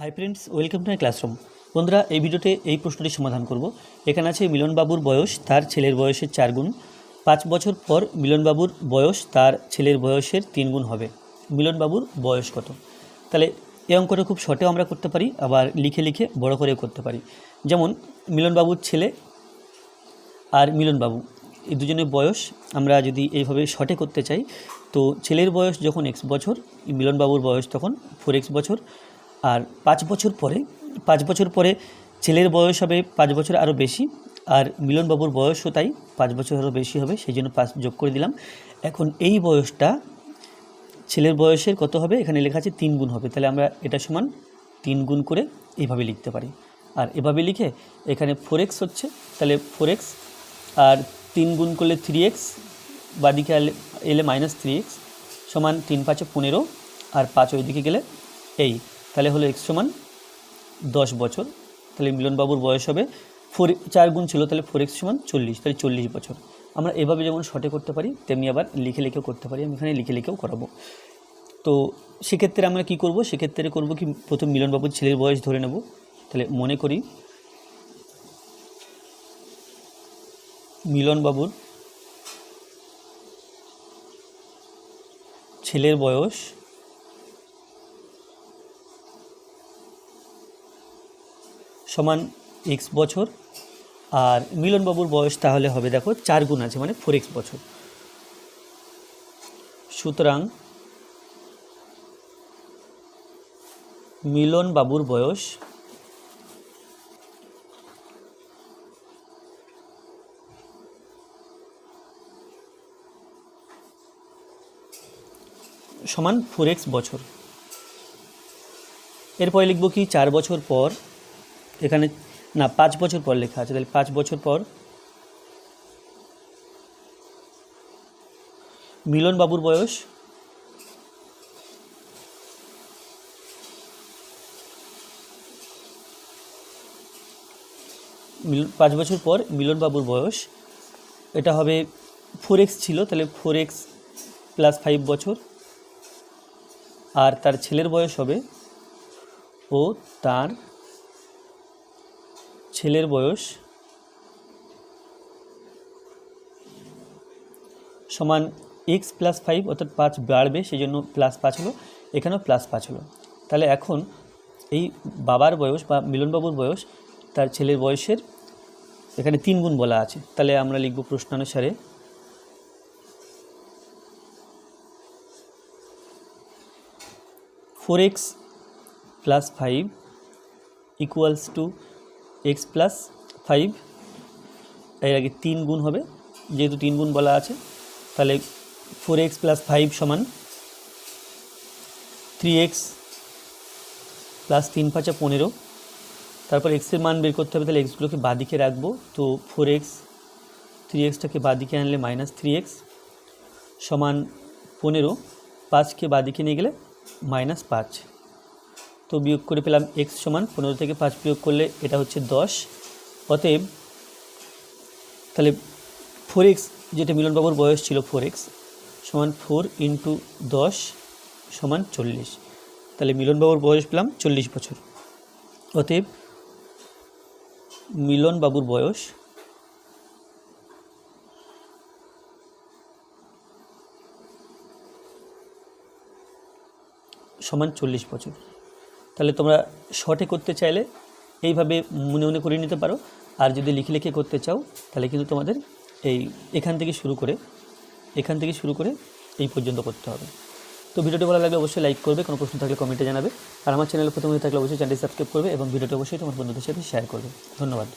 Hi friends welcome to my classroom বন্ধুরা, এই ভিডিওতে এই প্রশ্নটি সমাধান করব। এখানে আছে মিলনবাবুর বয়স, তার ছেলের বয়সের চার গুণ। পাঁচ বছর পর মিলনবাবুর বয়স, তার ছেলের বয়সের তিন গুণ হবে। মিলনবাবুর বয়স কত? তাহলে এই অঙ্কটা খুব শর্টেও আমরা করতে পারি, আবার লিখে লিখে বড় করেও করতে পারি। যেমন, মিলনবাবুর ছেলে আর মিলনবাবু, এই দুজনের বয়স আমরা যদি এইভাবে শর্টে করতে চাই, তো ছেলের বয়স যখন এক্স বছর, মিলনবাবুর বয়স তখন ফোর এক্স বছর। আর পাঁচ বছর পরে, পাঁচ বছর পরে ছেলের বয়স হবে পাঁচ বছর আরও বেশি, আর মিলনবাবুর বয়সও তাই পাঁচ বছর আরও বেশি হবে, সেই জন্য পাঁচ যোগ করে দিলাম। এখন এই বয়সটা ছেলের বয়সের কত হবে? এখানে লেখা আছে তিন গুণ হবে, তাহলে আমরা এটা সমান তিন গুণ করে এইভাবে লিখতে পারি। আর এভাবে লিখে এখানে ফোর এক্স হচ্ছে, তাহলে ফোর এক্স আর তিন গুণ করলে থ্রি এক্স বাদিকে এলে- এলে মাইনাস থ্রি এক্স সমান তিন পাঁচে পনেরো, আর পাঁচ ওইদিকে গেলে এই তাহলে হলো এক্স সমান দশ বছর। তাহলে মিলনবাবুর বয়স হবে ফোর চার গুণ ছিল, তাহলে ফোর এক্স সমান চল্লিশ, তাহলে চল্লিশ বছর। আমরা এভাবে যেমন শর্টে করতে পারি, তেমনি আবার লিখে লিখেও করতে পারি। আমি এখানে লিখে লিখেও করাবো। তো সেক্ষেত্রে আমরা কি করব? সেক্ষেত্রে করব কি, প্রথম মিলনবাবুর ছেলের বয়স ধরে নেব। তাহলে মনে করি মিলনবাবুর ছেলের বয়স সমান এক্স বছর, আর মিলনবাবুর বয়স তাহলে হবে দেখো চার গুণ আছে মানে ফোর এক্স বছর। সুতরাং মিলনবাবুর বয়স সমান ফোর এক্স বছর। এরপরে লিখব কি, চার বছর পর এখানে, না, পাঁচ বছর পর লেখা আছে, তাহলে পাঁচ বছর পর মিলন বাবুর বয়স পাঁচ বছর পর মিলন বাবুর বয়স, এটা হবে ফোর এক্স ছিল, তাহলে ফোর এক্স প্লাস ফাইভ বছর। আর তার ছেলের বয়স হবে ও তার ছেলের বয়স সমান এক্স প্লাস ফাইভ অর্থাৎ পাঁচ বাড়বে সেই জন্য প্লাস পাঁচ হলো, এখানেও প্লাস পাঁচ হলো। তাহলে এখন এই বাবার বয়স বা মিলনবাবুর বয়স, তার ছেলের বয়সের এখানে তিন গুণ বলা আছে। তাহলে আমরা লিখব প্রশ্নানুসারে। Four x plus five equals two x plus five এর আগে তিন গুণ হবে। যেহেতু তিন গুণ বলা আছে, তাহলে ফোর এক্স প্লাস ফাইভ সমান থ্রি এক্স প্লাস তিন পাঁচা পনেরো। তারপর এক্সের মান বের করতে হবে, তাহলে এক্সগুলোকে বাদিকে রাখব। তো ফোর এক্স থ্রি এক্সটাকে বাদিকে আনলে মাইনাস থ্রি এক্স সমান পনেরো। পাঁচকে বাদিকে নিয়ে গেলে মাইনাস পাঁচ। তো বিয়োগ করে পেলাম এক্স সমান পনেরো থেকে পাঁচ বিয়োগ করলে এটা হচ্ছে দশ। অতএব তাহলে ফোর এক্স যেটা মিলনবাবুর বয়স ছিল ফোর এক্স সমান ফোর ইন্টু দশ সমান চল্লিশ। তাহলে মিলনবাবুর বয়স পেলাম চল্লিশ বছর। অতএব মিলনবাবুর বয়স সমান চল্লিশ বছর। তাহলে তোমরা শর্টে করতে চাইলে এইভাবে মনে মনে করে নিতে পারো। আর যদি লিখে লিখে করতে চাও, তাহলে কিন্তু তোমাদের এই এখান থেকে শুরু করে, এখান থেকে শুরু করে এই পর্যন্ত করতে হবে। তো ভিডিওটি ভালো লাগলে অবশ্যই লাইক করবে, কোনো প্রশ্ন থাকলে কমেন্টে জানাবে। আর আমার চ্যানেলে প্রথমে থাকলে অবশ্যই চ্যানেলটি সাবস্ক্রাইব করবে এবং ভিডিওটি অবশ্যই তোমার বন্ধুদের সাথে শেয়ার করবে। ধন্যবাদ।